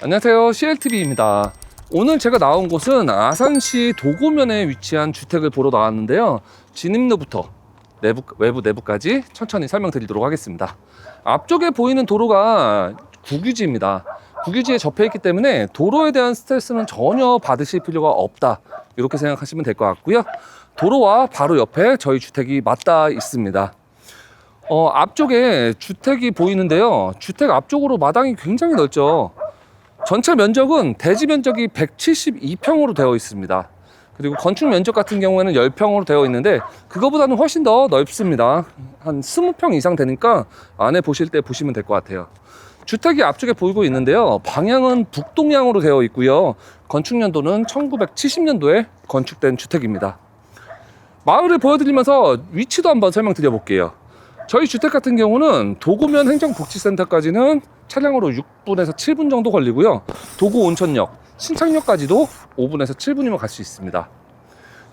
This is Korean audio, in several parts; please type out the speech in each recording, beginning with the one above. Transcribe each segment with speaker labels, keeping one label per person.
Speaker 1: 안녕하세요. CLTV입니다. 오늘 제가 나온 곳은 아산시 도고면에 위치한 주택을 보러 나왔는데요. 진입로부터 내부, 외부 내부까지 천천히 설명드리도록 하겠습니다. 앞쪽에 보이는 도로가 국유지입니다. 국유지에 접해 있기 때문에 도로에 대한 스트레스는 전혀 받으실 필요가 없다. 이렇게 생각하시면 될 것 같고요. 도로와 바로 옆에 저희 주택이 맞닿아 있습니다. 어, 앞쪽에 주택이 보이는데요. 주택 앞쪽으로 마당이 굉장히 넓죠 전체 면적은 대지 면적이 172평으로 되어 있습니다. 그리고 건축 면적 같은 경우에는 10평으로 되어 있는데 그거보다는 훨씬 더 넓습니다. 한 20평 이상 되니까 안에 보실 때 보시면 될 것 같아요. 주택이 앞쪽에 보이고 있는데요. 방향은 북동향으로 되어 있고요. 건축 연도는 1970년도에 건축된 주택입니다. 마을을 보여드리면서 위치도 한번 설명드려 볼게요. 저희 주택 같은 경우는 도구면 행정복지센터까지는 차량으로 6분에서 7분 정도 걸리고요. 도구 온천역, 신창역까지도 5분에서 7분이면 갈 수 있습니다.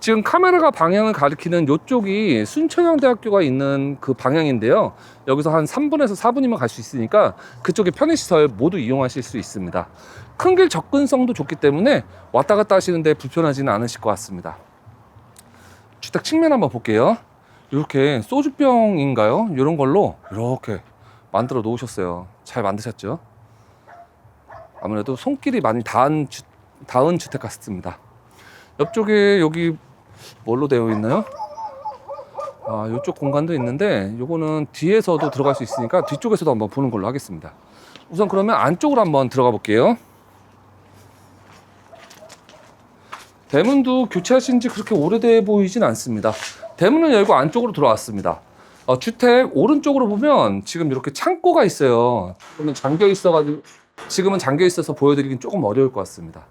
Speaker 1: 지금 카메라가 방향을 가리키는 이쪽이 순천향대학교가 있는 그 방향인데요. 여기서 한 3분에서 4분이면 갈 수 있으니까 그쪽에 편의시설 모두 이용하실 수 있습니다. 큰 길 접근성도 좋기 때문에 왔다 갔다 하시는데 불편하지는 않으실 것 같습니다. 주택 측면 한번 볼게요. 이렇게 소주병인가요? 이런 걸로 이렇게 만들어 놓으셨어요. 잘 만드셨죠? 아무래도 손길이 많이 닿은, 주, 닿은 주택 같습니다. 옆쪽에 여기 뭘로 되어 있나요? 아, 이쪽 공간도 있는데 요거는 뒤에서도 들어갈 수 있으니까 뒤쪽에서도 한번 보는 걸로 하겠습니다. 우선 그러면 안쪽으로 한번 들어가 볼게요. 대문도 교체하신 지 그렇게 오래돼 보이진 않습니다. 대문을 열고 안쪽으로 들어왔습니다. 어, 주택 오른쪽으로 보면 지금 이렇게 창고가 있어요. 그러면 잠겨 있어가지고 지금은 잠겨 있어서 보여드리긴 조금 어려울 것 같습니다.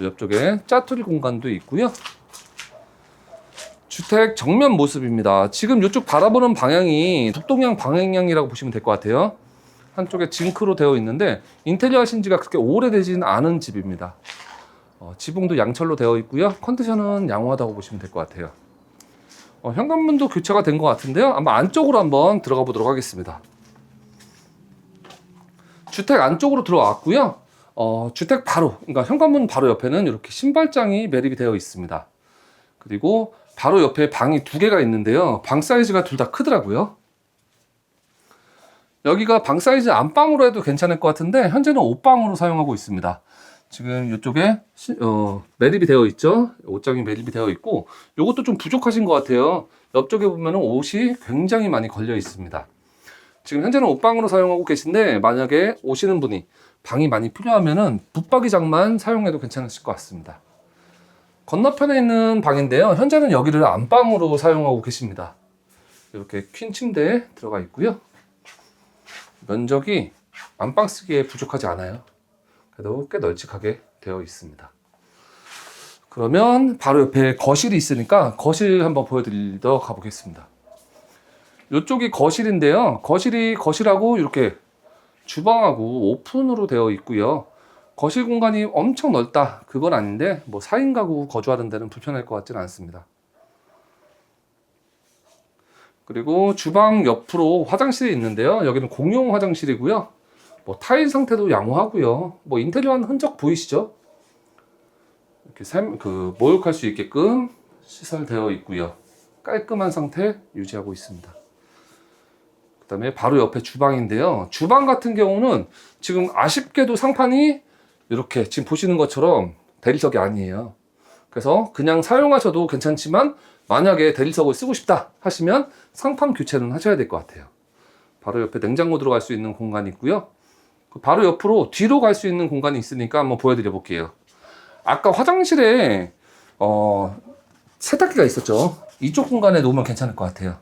Speaker 1: 옆쪽에 짜투리 공간도 있고요. 주택 정면 모습입니다. 지금 이쪽 바라보는 방향이 북동향 방향이라고 보시면 될 것 같아요. 한쪽에 징크로 되어 있는데 인테리어 하신 지가 그렇게 오래되지는 않은 집입니다. 어, 지붕도 양철로 되어 있고요. 컨디션은 양호하다고 보시면 될 것 같아요. 어, 현관문도 교체가 된 것 같은데요. 아마 안쪽으로 한번 들어가 보도록 하겠습니다. 주택 안쪽으로 들어왔고요. 어, 주택 바로, 그러니까 현관문 바로 옆에는 이렇게 신발장이 매립이 되어 있습니다. 그리고 바로 옆에 방이 두 개가 있는데요. 방 사이즈가 둘 다 크더라고요. 여기가 방 사이즈 안방으로 해도 괜찮을 것 같은데 현재는 옷방으로 사용하고 있습니다. 지금 이쪽에 시- 어, 매립이 되어 있죠. 옷장이 매립이 되어 있고 이것도 좀 부족하신 것 같아요. 옆쪽에 보면 옷이 굉장히 많이 걸려 있습니다. 지금 현재는 옷방으로 사용하고 계신데 만약에 오시는 분이 방이 많이 필요하면은 붙박이장만 사용해도 괜찮으실 것 같습니다. 건너편에 있는 방인데요. 현재는 여기를 안방으로 사용하고 계십니다. 이렇게 퀸 침대에 들어가 있고요. 면적이 안방 쓰기에 부족하지 않아요. 그래도 꽤 널찍하게 되어 있습니다. 그러면 바로 옆에 거실이 있으니까 거실 한번 보여드리도록 가보겠습니다. 이쪽이 거실인데요. 거실이 거실하고 이렇게 주방하고 오픈으로 되어 있고요. 거실 공간이 엄청 넓다. 그건 아닌데 뭐 4인 가구 거주하는 데는 불편할 것 같지는 않습니다. 그리고 주방 옆으로 화장실이 있는데요. 여기는 공용 화장실이고요. 뭐 타일 상태도 양호하고요. 뭐 인테리어한 흔적 보이시죠? 이렇게 삶, 그 목욕할 수 있게끔 시설되어 있고요. 깔끔한 상태 유지하고 있습니다. 그 다음에 바로 옆에 주방인데요. 주방 같은 경우는 지금 아쉽게도 상판이 이렇게 지금 보시는 것처럼 대리석이 아니에요. 그래서 그냥 사용하셔도 괜찮지만 만약에 대리석을 쓰고 싶다 하시면 상판 교체는 하셔야 될 것 같아요. 바로 옆에 냉장고 들어갈 수 있는 공간이 있고요. 그 바로 옆으로 뒤로 갈 수 있는 공간이 있으니까 한번 보여드려 볼게요. 아까 화장실에 어, 세탁기가 있었죠. 이쪽 공간에 놓으면 괜찮을 것 같아요.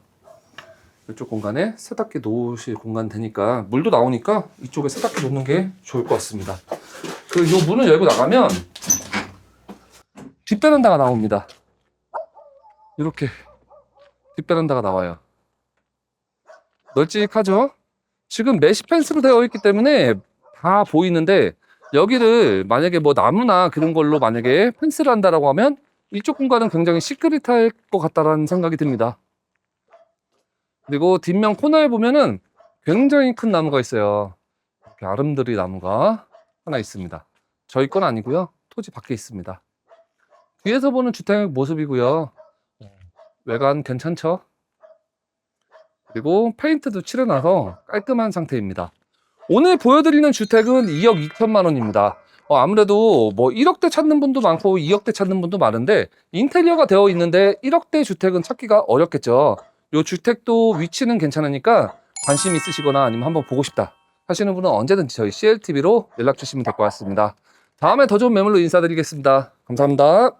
Speaker 1: 이쪽 공간에 세탁기 놓으실 공간 되니까 물도 나오니까 이쪽에 세탁기 놓는 게 좋을 것 같습니다. 그 요 문을 열고 나가면 뒷베란다가 나옵니다. 이렇게 뒷베란다가 나와요. 널찍하죠? 지금 메시 펜스로 되어 있기 때문에 다 보이는데 여기를 만약에 뭐 나무나 그런 걸로 만약에 펜스를 한다라고 하면 이쪽 공간은 굉장히 시크릿할 것 같다라는 생각이 듭니다. 그리고 뒷면 코너에 보면은 굉장히 큰 나무가 있어요. 이렇게 아름드리 나무가 하나 있습니다. 저희 건 아니고요. 토지 밖에 있습니다. 뒤에서 보는 주택 모습이고요. 외관 괜찮죠? 그리고 페인트도 칠해놔서 깔끔한 상태입니다. 오늘 보여드리는 주택은 2억 2천만 원입니다. 어, 아무래도 뭐 1억대 찾는 분도 많고 2억대 찾는 분도 많은데 인테리어가 되어 있는데 1억대 주택은 찾기가 어렵겠죠. 요 주택도 위치는 괜찮으니까 관심 있으시거나 아니면 한번 보고 싶다 하시는 분은 언제든지 저희 CLTV로 연락 주시면 될 것 같습니다. 다음에 더 좋은 매물로 인사드리겠습니다. 감사합니다.